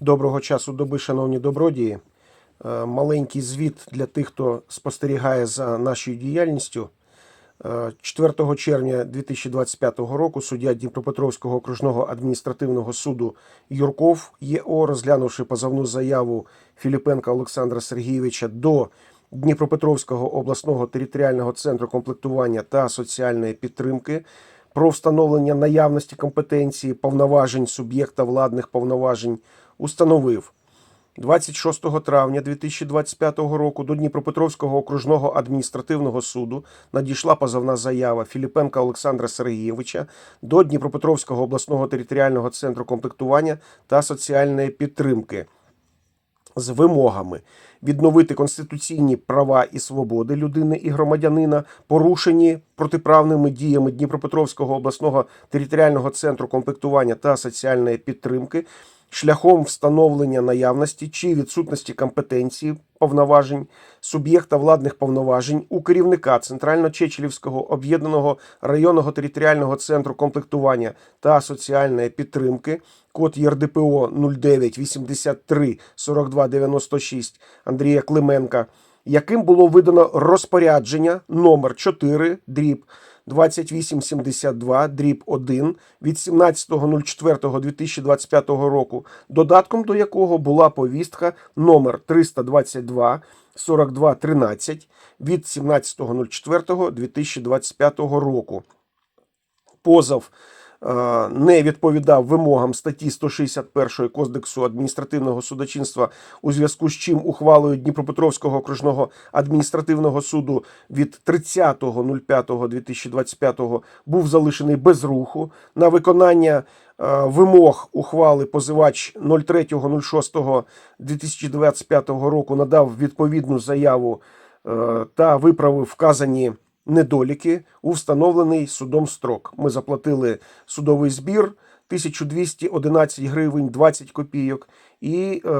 Доброго часу доби, шановні добродії. Е, Маленький звіт для тих, хто спостерігає за нашою діяльністю. Е, 4 червня 2025 року суддя Дніпропетровського окружного адміністративного суду Юрков ЄО, розглянувши позовну заяву Філіпенка Олександра Сергійовича до Дніпропетровського обласного територіального центру комплектування та соціальної підтримки про встановлення наявності компетенції повноважень суб'єкта владних повноважень, установив. 26 травня 2025 року до Дніпропетровського окружного адміністративного суду надійшла позовна заява Філіпенка Олександра Сергійовича до Дніпропетровського обласного територіального центру комплектування та соціальної підтримки з вимогами відновити конституційні права і свободи людини і громадянина, порушені протиправними діями Дніпропетровського обласного територіального центру комплектування та соціальної підтримки шляхом встановлення наявності чи відсутності компетенції повноважень суб'єкта владних повноважень у керівника Центрально-Чечелівського об'єднаного районного територіального центру комплектування та соціальної підтримки, код ЄРДПО 0983 42 96 Андрія Клименка, яким було видано розпорядження номер 4 дріб 2872 дріб 1 від 17.04.2025 року, додатком до якого була повістка номер 322 42 13 від 17.04.2025 року. Позов не відповідав вимогам статті 161 Кодексу адміністративного судочинства у зв'язку з чим ухвалою Дніпропетровського окружного адміністративного суду від 30.05.2025 був залишений без руху. На виконання е, вимог ухвали позивач 03.06.2025 року надав відповідну заяву е, та виправив вказані недоліки у встановлений судом строк. Ми заплатили судовий збір 1211 гривень 20 копійок, і е,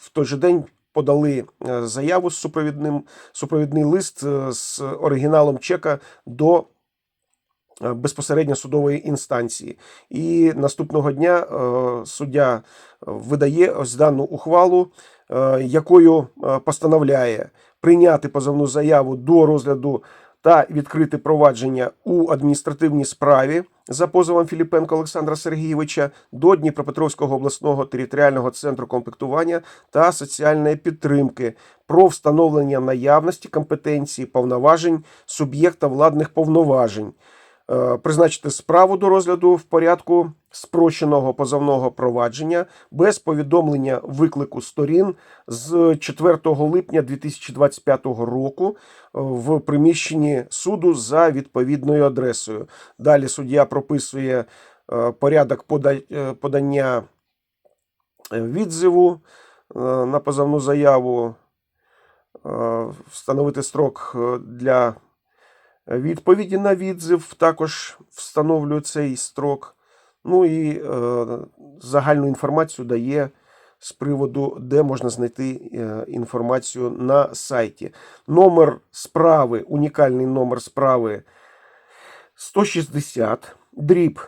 в той же день подали е, заяву з супровідним супровідний лист е, з оригіналом чека до е, безпосередньо судової інстанції. І наступного дня суддя видає ось дану ухвалу, якою постановляє прийняти позовну заяву до розгляду та відкрити провадження у адміністративній справі за позовом Філіпенко Олександра Сергійовича до Дніпропетровського обласного територіального центру комплектування та соціальної підтримки про встановлення наявності компетенції повноважень суб'єкта владних повноважень. Е, Призначити справу до розгляду в порядку спрощеного позовного провадження без повідомлення виклику сторін з 4 липня 2025 року е, в приміщенні суду за відповідною адресою. Далі суддя прописує е, порядок подання відзиву на позовну заяву, встановити строк для відповіді на відзив, також встановлює цей строк. Ну і е, загальну інформацію дає з приводу, де можна знайти е, інформацію на сайті. Номер справи, унікальний номер справи 160, дріб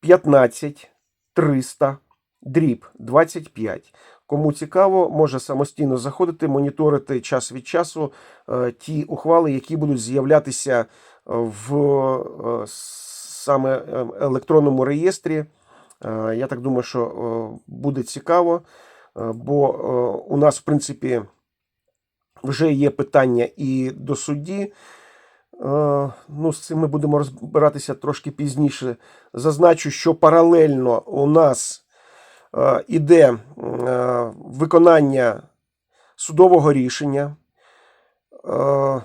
15 300, дріб 25. Кому цікаво, може самостійно заходити, моніторити час від часу е, ті ухвали, які будуть з'являтися в е, саме е, електронному реєстрі. Е, Я так думаю, що е, буде цікаво, е, бо е, у нас, в принципі, вже є питання і до судді. Е, Ну, з цим ми будемо розбиратися трошки пізніше. Зазначу, що паралельно у нас е, іде е, виконання судового рішення. Е,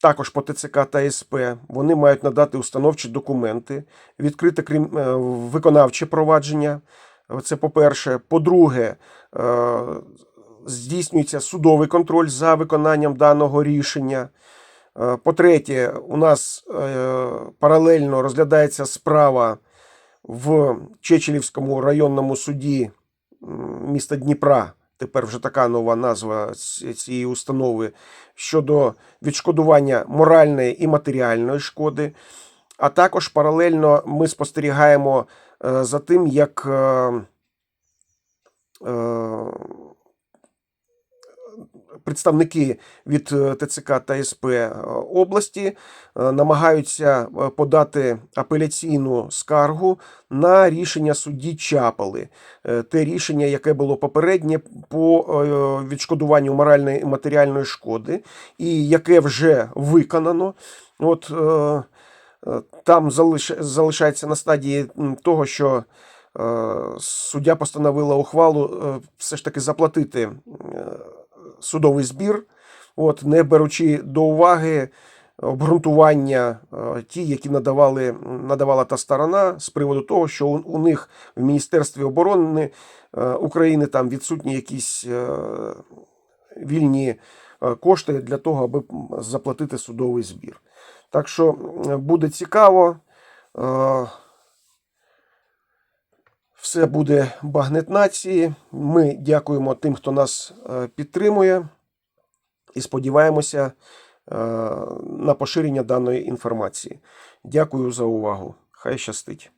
Також по ТЦК та СП вони мають надати установчі документи, відкрите крім е, виконавче провадження. Це по-перше. По-друге, е, здійснюється судовий контроль за виконанням даного рішення. Е, По-третє, у нас е, паралельно розглядається справа в Чечелівському районному суді міста Дніпра. Тепер вже така нова назва цієї установи щодо відшкодування моральної і матеріальної шкоди. А також паралельно ми спостерігаємо е, за тим, як е, е, представники від е, ТЦК та СП е, області е, намагаються подати апеляційну скаргу на рішення судді Чапали. Те рішення, яке було попереднє по відшкодуванню моральної і матеріальної шкоди, і яке вже виконано. От там залиш- залишається на стадії того, що суддя постановила ухвалу все ж таки заплатити судовий збір, от, не беручи до уваги обґрунтування е, ті, які надавали, надавала та сторона з приводу того, що у, них в Міністерстві оборони е, України там відсутні якісь е, вільні кошти для того, аби заплатити судовий збір. Так що буде цікаво. Все буде багнет нації. Ми дякуємо тим, хто нас е, підтримує, і сподіваємося е, на поширення даної інформації. Дякую за увагу. Хай щастить.